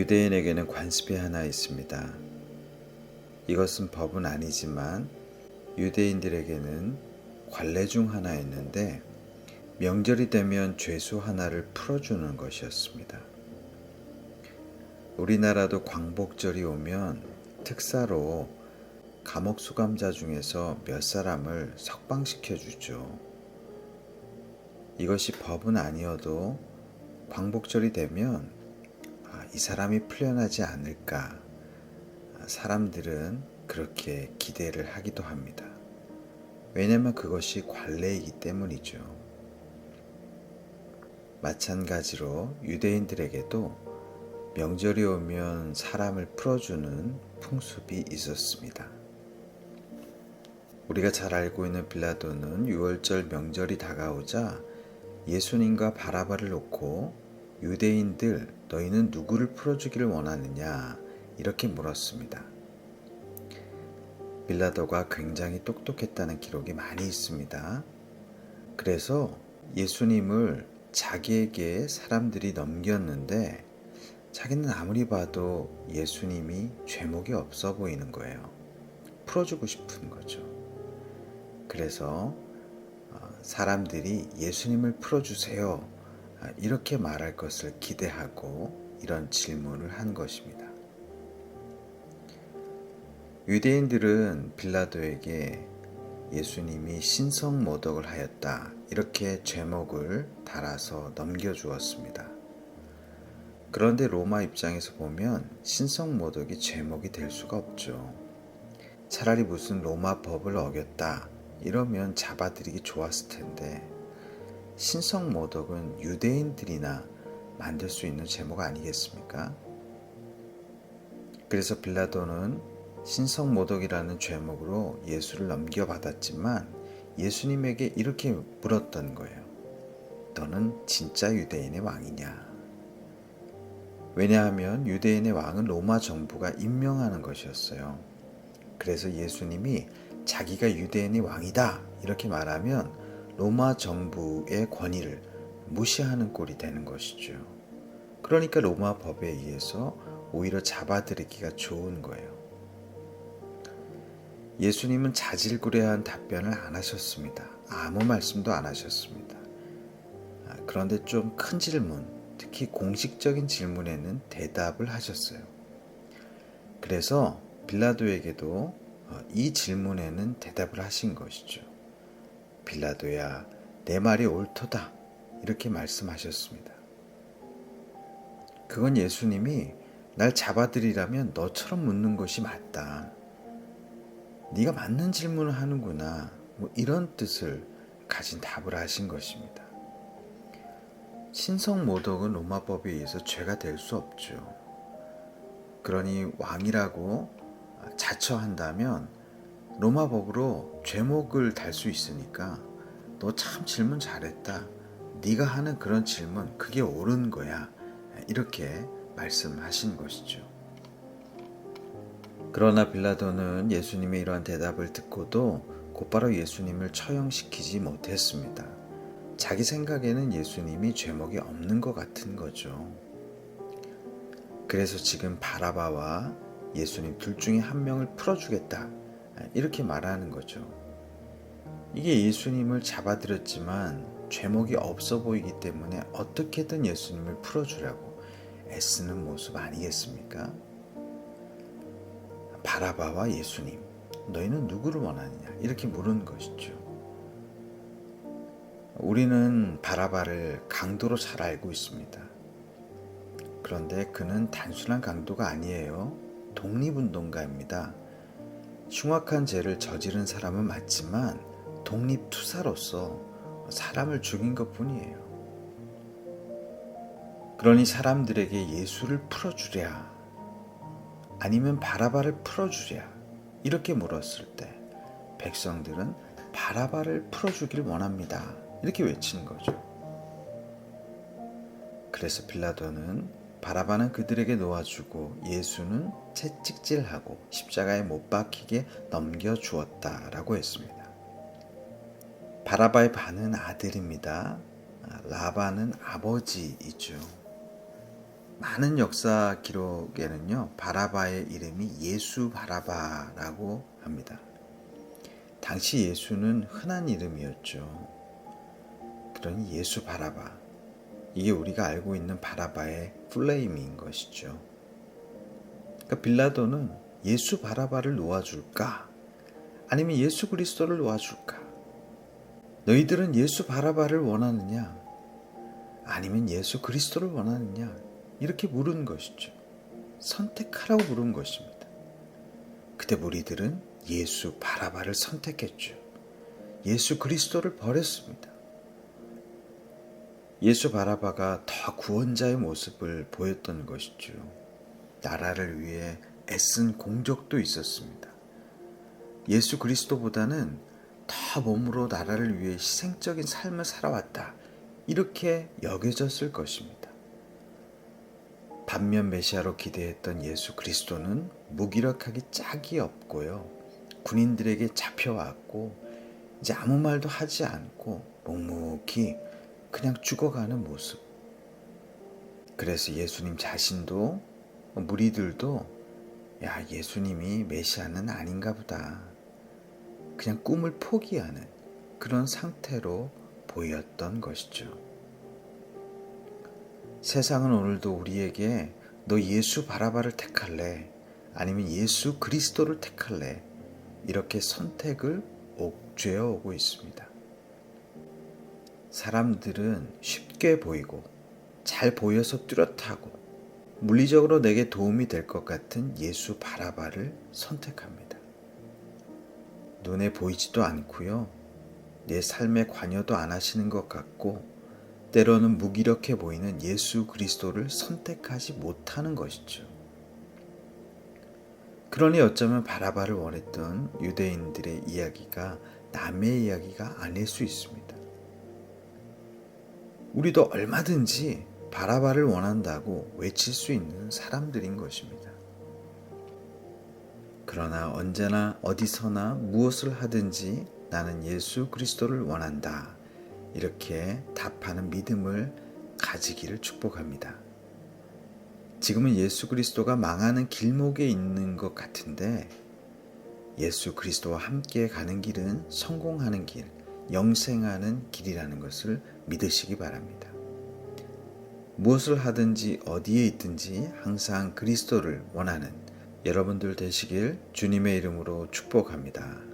유대인에게는 관습이 하나 있습니다. 이것은 법은 아니지만 유대인들에게는 관례 중 하나였는데 명절이 되면 죄수 하나를 풀어주는 것이었습니다. 우리나라도 광복절이 오면 특사로 감옥 수감자 중에서 몇 사람을 석방시켜 주죠. 이것이 법은 아니어도 광복절이 되면 아, 이 사람이 풀려나지 않을까 아, 사람들은 그렇게 기대를 하기도 합니다. 왜냐하면 그것이 관례이기 때문이죠. 마찬가지로 유대인들에게도 명절이 오면 사람을 풀어주는 풍습이 있었습니다. 우리가 잘 알고 있는 빌라도는 6월절 명절이 다가오자 예수님과 바라바를 놓고 유대인들 너희는 누구를 풀어주기를 원하느냐 이렇게 물었습니다. 빌라도가 굉장히 똑똑했다는 기록이 많이 있습니다. 그래서 예수님을 자기에게 사람들이 넘겼는데 자기는 아무리 봐도 예수님이 죄목이 없어 보이는 거예요. 풀어주고 싶은 거죠. 그래서 어, 사람들이 예수님을 풀어주세요. 아, 이렇게 말할 것을 기대하고 이런 질문을 한 것입니다. 유대인들은 빌라도에게 예수님이 신성 모독을 하였다. 이렇게 제목을 달아서 넘겨주었습니다. 그런데 로마 입장에서 보면 신성 모독이 제목이 될 수가 없죠. 차라리 무슨 로마 법을 어겼다. 이러면 잡아들이기 좋았을 텐데 신성 모독은 유대인들이나 만들 수 있는 제목 아니겠습니까? 그래서 빌라도는 신성 모독이라는 죄목으로 예수를 넘겨받았지만 예수님에게 이렇게 물었던 거예요. 너는 진짜 유대인의 왕이냐? 왜냐하면 유대인의 왕은 로마 정부가 임명하는 것이었어요. 그래서 예수님이 자기가 유대인의 왕이다 이렇게 말하면 로마 정부의 권위를 무시하는 꼴이 되는 것이죠. 그러니까 로마 법에 의해서 오히려 잡아들이기가 좋은 거예요. 예수님은 자질구레한 답변을 안 하셨습니다. 아무 말씀도 안 하셨습니다. 아, 그런데 좀 큰 질문, 특히 공식적인 질문에는 대답을 하셨어요. 그래서 빌라도에게도 어, 이 질문에는 대답을 하신 것이죠. 빌라도야, 내 말이 옳도다. 이렇게 말씀하셨습니다. 그건 예수님이 날 잡아들이라면 너처럼 묻는 것이 맞다. 네가 맞는 질문을 하는구나. 뭐 이런 뜻을 가진 답을 하신 것입니다. 신성 모독은 로마법에 의해서 죄가 될 수 없죠. 그러니 왕이라고 자처한다면 로마법으로 죄목을 달 수 있으니까 너 참 질문 잘했다. 네가 하는 그런 질문 그게 옳은 거야. 이렇게 말씀하신 것이죠. 그러나 빌라도는 예수님의 이러한 대답을 듣고도 곧바로 예수님을 처형시키지 못했습니다. 자기 생각에는 예수님이 죄목이 없는 것 같은 거죠. 그래서 지금 바라바와 예수님 둘 중에 한 명을 풀어주겠다. 이렇게 말하는 거죠. 이게 예수님을 잡아들였지만 죄목이 없어 보이기 때문에 어떻게든 예수님을 풀어주려고 애쓰는 모습 아니겠습니까? 바라바와 예수님, 너희는 누구를 원하느냐? 이렇게 물은 것이죠. 우리는 바라바를 강도로 잘 알고 있습니다. 그런데 그는 단순한 강도가 아니에요. 독립운동가입니다. 흉악한 죄를 저지른 사람은 맞지만 독립투사로서 사람을 죽인 것 뿐이에요. 그러니 사람들에게 예수를 풀어주랴 아니면 바라바를 풀어주랴 이렇게 물었을 때 백성들은 바라바를 풀어주길 원합니다. 이렇게 외치는 거죠. 그래서 빌라도는 바라바는 그들에게 놓아주고 예수는 채찍질하고 십자가에 못 박히게 넘겨주었다라고 했습니다. 바라바의 반은 아들입니다. 라바는 아버지이죠. 많은 역사 기록에는요, 바라바의 이름이 예수 바라바라고 합니다. 당시 예수는 흔한 이름이었죠. 그러니 예수 바라바. 이게 우리가 알고 있는 바라바의 플레임인 것이죠. 그러니까 빌라도는 예수 바라바를 놓아줄까? 아니면 예수 그리스도를 놓아줄까? 너희들은 예수 바라바를 원하느냐? 아니면 예수 그리스도를 원하느냐? 이렇게 물은 것이죠. 선택하라고 물은 것입니다. 그때 무리들은 예수 바라바를 선택했죠. 예수 그리스도를 버렸습니다. 예수 바라바가 더 구원자의 모습을 보였던 것이죠. 나라를 위해 애쓴 공적도 있었습니다. 예수 그리스도보다는 더 몸으로 나라를 위해 희생적인 삶을 살아왔다. 이렇게 여겨졌을 것입니다. 반면 메시아로 기대했던 예수 그리스도는 무기력하기 짝이 없고요. 군인들에게 잡혀왔고 이제 아무 말도 하지 않고 묵묵히 그냥 죽어가는 모습. 그래서 예수님 자신도 무리들도 야, 예수님이 메시아는 아닌가 보다. 그냥 꿈을 포기하는 그런 상태로 보였던 것이죠. 세상은 오늘도 우리에게 너 예수 바라바를 택할래? 아니면 예수 그리스도를 택할래? 이렇게 선택을 옥죄어 오고 있습니다. 사람들은 쉽게 보이고 잘 보여서 뚜렷하고 물리적으로 내게 도움이 될 것 같은 예수 바라바를 선택합니다. 눈에 보이지도 않고요. 내 삶에 관여도 안 하시는 것 같고 때로는 무기력해 보이는 예수 그리스도를 선택하지 못하는 것이죠. 그러니 어쩌면 바라바를 원했던 유대인들의 이야기가 남의 이야기가 아닐 수 있습니다. 우리도 얼마든지 바라바를 원한다고 외칠 수 있는 사람들인 것입니다. 그러나 언제나 어디서나 무엇을 하든지 나는 예수 그리스도를 원한다. 이렇게 답하는 믿음을 가지기를 축복합니다. 지금은 예수 그리스도가 망하는 길목에 있는 것 같은데 예수 그리스도와 함께 가는 길은 성공하는 길, 영생하는 길이라는 것을 믿으시기 바랍니다. 무엇을 하든지 어디에 있든지 항상 그리스도를 원하는 여러분들 되시길 주님의 이름으로 축복합니다.